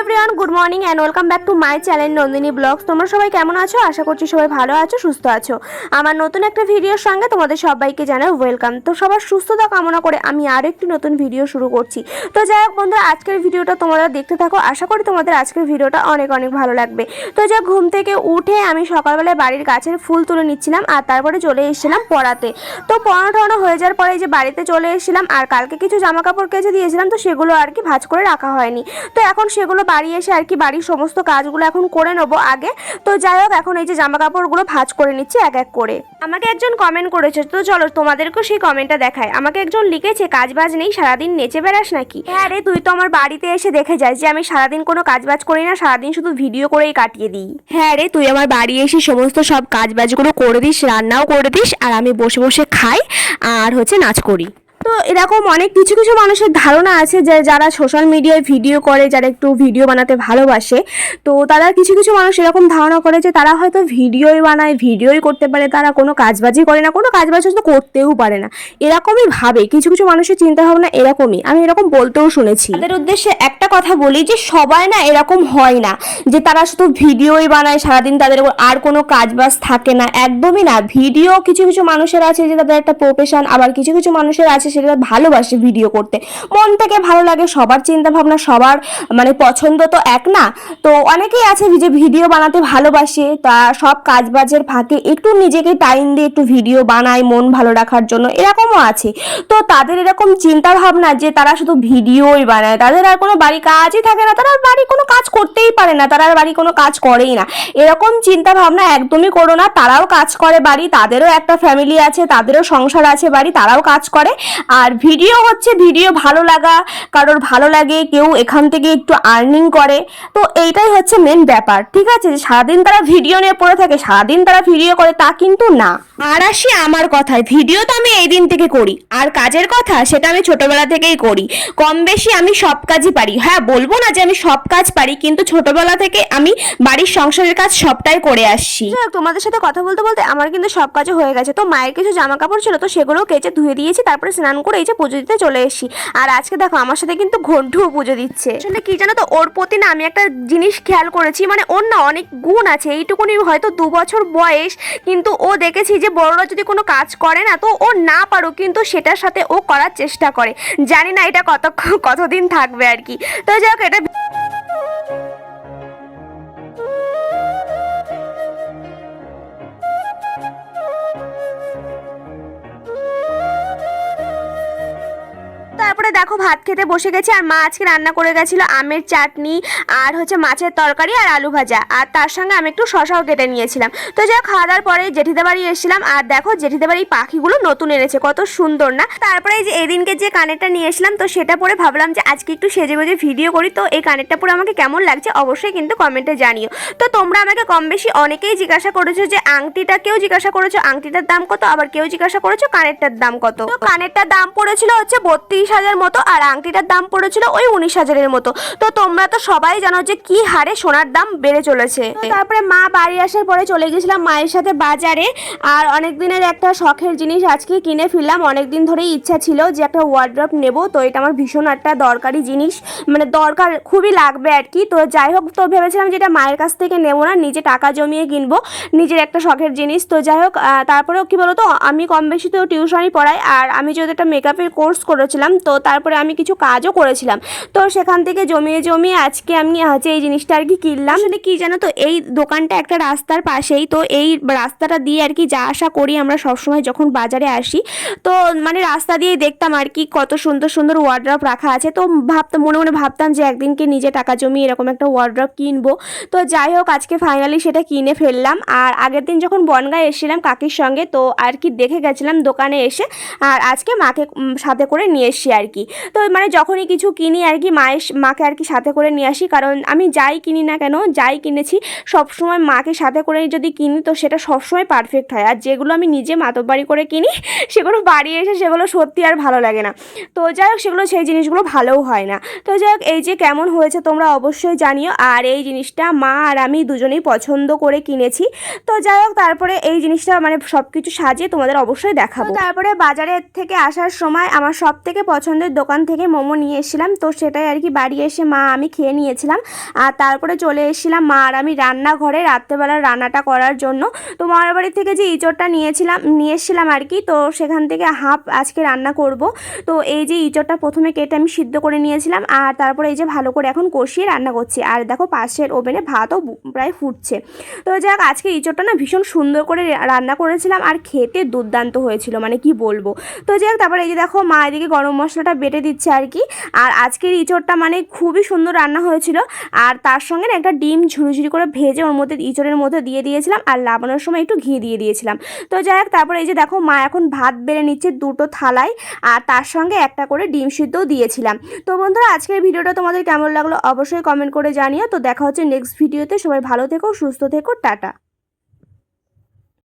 Everyone good morning and welcome back to my channel Nandini blogs তোমরা সবাই কেমন আছো? আশা করছি সবাই ভালো আছো সুস্থ আছো। আমার নতুন একটা ভিডিওর সঙ্গে তোমাদের সবাইকে জানাই ওয়েলকাম তো সবার সুস্থতা কামনা করে আমি আর একটি নতুন ভিডিও শুরু করছি। তো যাই হোক বন্ধুরা আজকের ভিডিওটা তোমরা দেখতে থাকো। আশা করি তোমাদের আজকের ভিডিওটা অনেক অনেক ভালো লাগবে। তো হোক, ঘুম থেকে উঠে আমি সকালবেলায় বাড়ির গাছের ফুল তুলে নিচ্ছিলাম আর তারপরে চলে এসেছিলাম পড়াতে। তো পড়ানো টড়ানো হয়ে যাওয়ার পরে যে বাড়িতে চলে এসেছিলাম আর কালকে কিছু জামা কাপড় কেচে দিয়েছিলাম তো সেগুলো আর কি ভাঁজ করে রাখা হয়নি। তো এখন সেগুলো বাড়ি এসে আর কি বাড়ির সমস্ত কাজগুলো এখন করে নেব আগে। তো যাই হোক, এখন এই যে জামা কাপড়গুলো ভাঁজ করে নিচ্ছি এক এক করে। আমাকে একজন কমেন্ট করেছে, তো চলো তোমাদেরকেও সেই কমেন্টটা দেখায় আমাকে একজন লিখেছে কাজ বাজ নেই, সারাদিন নেচে বেড়াস নাকি? হ্যাঁ রে, তুই তো আমার বাড়িতে এসে দেখে যাস যে আমি সারাদিন কোনো কাজ বাজ করি না, সারাদিন শুধু ভিডিও করেই কাটিয়ে দিই। হ্যাঁ রে, তুই আমার বাড়ি এসে সমস্ত সব কাজ বাজগুলো করে দিস, রান্নাও করে দিস, আর আমি বসে বসে খাই, আর হচ্ছে নাচ করি। তো এরকম অনেক কিছু কিছু মানুষের ধারণা আছে যে যারা সোশ্যাল মিডিয়ায় ভিডিও করে, যারা একটু ভিডিও বানাতে ভালোবাসে, তো তারা কিছু কিছু মানুষ এরকম ধারণা করে যে তারা হয়তো ভিডিওই বানায় ভিডিওই করতে পারে, তারা কোনো কাজবাজি করে না, কোনো কাজবাজ তো করতেও পারে না। এরকমই ভাবে, কিছু কিছু মানুষের চিন্তা ভাবনা এরকমই। আমি এরকম বলতেও শুনেছি। তাদের উদ্দেশ্যে একটা কথা বলি যে সবাই না এরকম হয় না যে তারা শুধু ভিডিওই বানায়, সারাদিন তাদের আর কোনো কাজবাজ থাকে না। একদমই না। ভিডিও কিছু কিছু মানুষের আছে যে তাদের একটা প্রফেশন আবার কিছু কিছু মানুষের আছে সেটা ভালোবাসে ভিডিও করতে। মন থেকে ভালো লাগে, সবার চিন্তা ভাবনা সবার মানে পছন্দ তো এক না? তো অনেকেই আছে যে ভিডিও বানাতে ভালোবাসে, তা সব কাজবাজের ফাঁকে একটু নিজেকে টাইম দিয়ে একটু ভিডিও বানায় মন ভালো রাখার জন্য, এরকমও আছে। তো তাদের এরকম চিন্তা ভাবনা যে তারা শুধু ভিডিওই বানায়, তাদের আর কোনো বাড়ি কাজই থাকে না, তারা বাড়ি কোনো কাজ করতেই পারে না, তারা আর বাড়ি কোনো কাজ করেই না। এরকম চিন্তা ভাবনা একদমই করো না, তারাও কাজ করে বাড়ি, তাদেরও একটা ফ্যামিলি আছে, তাদেরও সংসার আছে বাড়ি, তারাও কাজ করে। আর ভিডিও হচ্ছে ভিডিও ভালো লাগা, কারোর ভালো লাগে, কেউ এখান থেকে একটু আর্নিং করে। তো এইটাই হচ্ছে মেন ব্যাপার, ঠিক আছে? যে সারাদিন তারা ভিডিও নিয়ে পড়ে থাকে, সারাদিন তারা ভিডিও করে, তা কিন্তু না। আর আসি আমার কথায় ভিডিও তো আমি এই দিন থেকে করি। আর কাজের কথা, সেটা আমি ছোটবেলা থেকেই করি। কম বেশি আমি সব কাজই পারি। হ্যাঁ বলব না যে আমি সব কাজ পারি, কিন্তু ছোটবেলা থেকে আমি বাড়ির সংসারের কাজ সবটাই করে আসছি। তোমাদের সাথে কথা বলতে বলতে আমার কিন্তু সব কাজও হয়ে গেছে। তো মায়ের কিছু জামা কাপড় ছিল, তো সেগুলো কেচে ধুয়ে দিয়েছি, তারপরে স্নান করে এই যে পুজো দিতে চলে এসেছি। আর আজকে দেখো আমার সাথে কিন্তু ঘন্টুও পুজো দিচ্ছে। আসলে কি জানো তো, ওর প্রতি না আমি একটা জিনিস খেয়াল করেছি মানে ওর না অনেক গুণ আছে, এইটুকুনি হয়তো দু বছর বয়স, কিন্তু ও দেখেছি যে বড়রা যদি কোনো কাজ করে না, তো ও না পারো কিন্তু সেটার সাথে ও করার চেষ্টা করে। জানি না এটা কত কতদিন থাকবে আর কি। তো যাই হোক, এটা দেখো ভাত খেতে বসে গেছি আর মা আজকে রান্না করে গেছিল আমের চাটনি আর হচ্ছে মাছের তরকারি আর আলু ভাজা। আর তার সঙ্গে আমি একটু শশাও কেটে নিয়েছিলাম। তো যা খাওয়া দাওয়ার পরে জেঠিদের বাড়ি এসেছিলাম আর দেখো জেঠিদের বাড়ি পাখিগুলো নতুন এনেছে, কত সুন্দর না? তারপরে যে এদিনকে যে কানেরটা নিয়ে এসলাম তো সেটা পরে ভাবলাম যে আজকে একটু সেজে গুজে ভিডিও করি। তো এই কানেরটা পরে আমাকে কেমন লাগছে অবশ্যই কিন্তু কমেন্টে জানিও। তো তোমরা আমাকে কম বেশি অনেকেই জিজ্ঞাসা করেছ যে আংটিটা কেউ জিজ্ঞাসা করেছ, আংটিটার দাম কত? আবার কেউ জিজ্ঞাসা করেছ কানেরটার দাম কত? তো কানেরটার দাম পড়েছিল হচ্ছে বত্রিশ হাজার মতো আর আংটিটার দাম পড়েছিল ওই উনিশ হাজারের মতো। তো তোমরা তো সবাই জানো যে কি হারে সোনার দাম বেড়ে চলেছে। তারপরে মা বাড়ি আসার পরে চলে গেছিলাম মায়ের সাথে বাজারে। আর অনেক দিনের একটা শখের জিনিস আজকে কিনে ফিরলাম অনেক দিন ধরেই ইচ্ছা ছিল যে একটা ওয়ার্ড্রপ নেব। তো এটা আমার ভীষণ একটা দরকারি জিনিস। মানে দরকার খুবই লাগবে আর কি। তো যাই হোক, তো ভেবেছিলাম যে এটা মায়ের কাছ থেকে নেব না, নিজে টাকা জমিয়ে কিনবো। নিজের একটা শখের জিনিস। তো যাই হোক তারপরেও কি বলতো, আমি কম বেশি তো টিউশনই পড়াই। আর আমি যেহেতু একটা মেকআপের কোর্স করেছিলাম, তো তারপরে আমি কিছু কাজও করেছিলাম। তো সেখান থেকে জমিয়ে জমিয়ে আজকে আমি হচ্ছে এই জিনিসটা আর কি কিনলাম। আসলে কি জানো তো, এই দোকানটা একটা রাস্তার পাশেই, তো এই রাস্তাটা দিয়ে আর কি যা আসা করি আমরা সবসময় যখন বাজারে আসি, তো মানে রাস্তা দিয়ে দেখতাম আর কি কত সুন্দর সুন্দর ওয়ার্ড্রপ রাখা আছে। তো ভাবতাম, মনে মনে ভাবতাম যে একদিনকে নিজে টাকা জমিয়ে এরকম একটা ওয়ার্ড্রপ কিনবো। তো যাই হোক, আজকে ফাইনালি সেটা কিনে ফেললাম। আর আগের দিন যখন বনগায় এসেছিলাম কাকির সঙ্গে, তো আর কি দেখে গেছিলাম দোকানে এসে। আর আজকে মাকে সাথে করে নিয়ে এসছি আর কি। তো মানে যখনই কিছু কিনি আর কি মায়ের মাকে আর কি সাথে করে নিয়ে আসি, কারণ আমি যাই কিনি না কেন, যাই কিনেছি, সবসময় মাকে সাথে করে যদি কিনি তো সেটা সবসময় পারফেক্ট হয়। আর যেগুলো আমি নিজে মাতব্বাড়ি করে কিনি, সেগুলো বাড়ি এসে সেগুলো সত্যি আর ভালো লাগে না। তো যাই হোক, সেগুলো, সেই জিনিসগুলো ভালোও হয় না। তো যাই হোক, এই যে কেমন হয়েছে তোমরা অবশ্যই জানিও। আর এই জিনিসটা মা আর আমি দুজনেই পছন্দ করে কিনেছি। তো যাই হোক, তারপরে এই জিনিসটা মানে সব কিছু সাজিয়ে তোমাদের অবশ্যই দেখাবো। তারপরে বাজারের থেকে আসার সময় আমার সব থেকে পছন্দের দোকান থেকে মোমো নিয়ে এসেছিলাম। তো সেটাই আর কি বাড়ি এসে মা আমি খেয়ে নিয়েছিলাম। আর তারপরে চলে এসেছিলাম মা আর আমি রান্নাঘরে রাত্রেবেলা রান্নাটা করার জন্য। তো মামার বাড়ি থেকে যে ইঁচড়টা নিয়েছিলাম, নিয়ে এসেছিলাম আর কি। তো সেখান থেকে হাফ আজকে রান্না করব। তো এই যে ইঁচড়টা প্রথমে কেটে আমি সিদ্ধ করে নিয়েছিলাম। আর তারপরে এই যে ভালো করে এখন কষিয়ে রান্না করছি। আর দেখো পাশের ওভেনে ভাতও প্রায় ফুটছে। তো যাক, আজকে ইঁচড়টা না ভীষণ সুন্দর করে রান্না করেছিলাম। আর খেতে দুর্দান্ত হয়েছিল মানে কি বলব। তো যাক, তারপরে এই যে দেখো মা এদিকে গরম মশলাটা বেটে দিচ্ছে আর কি। আর আজকের ইঁচড়টা মানে খুবই সুন্দর রান্না হয়েছিল। আর তার সঙ্গে না একটা ডিম ঝুড়ি করে ভেজে ওর মধ্যে ইঁচড়ের মধ্যে দিয়ে দিয়েছিলাম। আর লাবানোর সময় একটু ঘি দিয়ে দিয়েছিলাম। তো যাই হোক, তারপরে এই যে দেখো, মা এখন ভাত বেড়ে নিচ্ছে দুটো থালায়। আর তার সঙ্গে একটা করে ডিম সিদ্ধও দিয়েছিলাম। তো বন্ধুরা, আজকের ভিডিওটা তোমাদের কেমন লাগল অবশ্যই কমেন্ট করে জানিও। তো দেখা হচ্ছে নেক্সট ভিডিওতে। সবাই ভালো থেকো, সুস্থ থেকো, টাটা।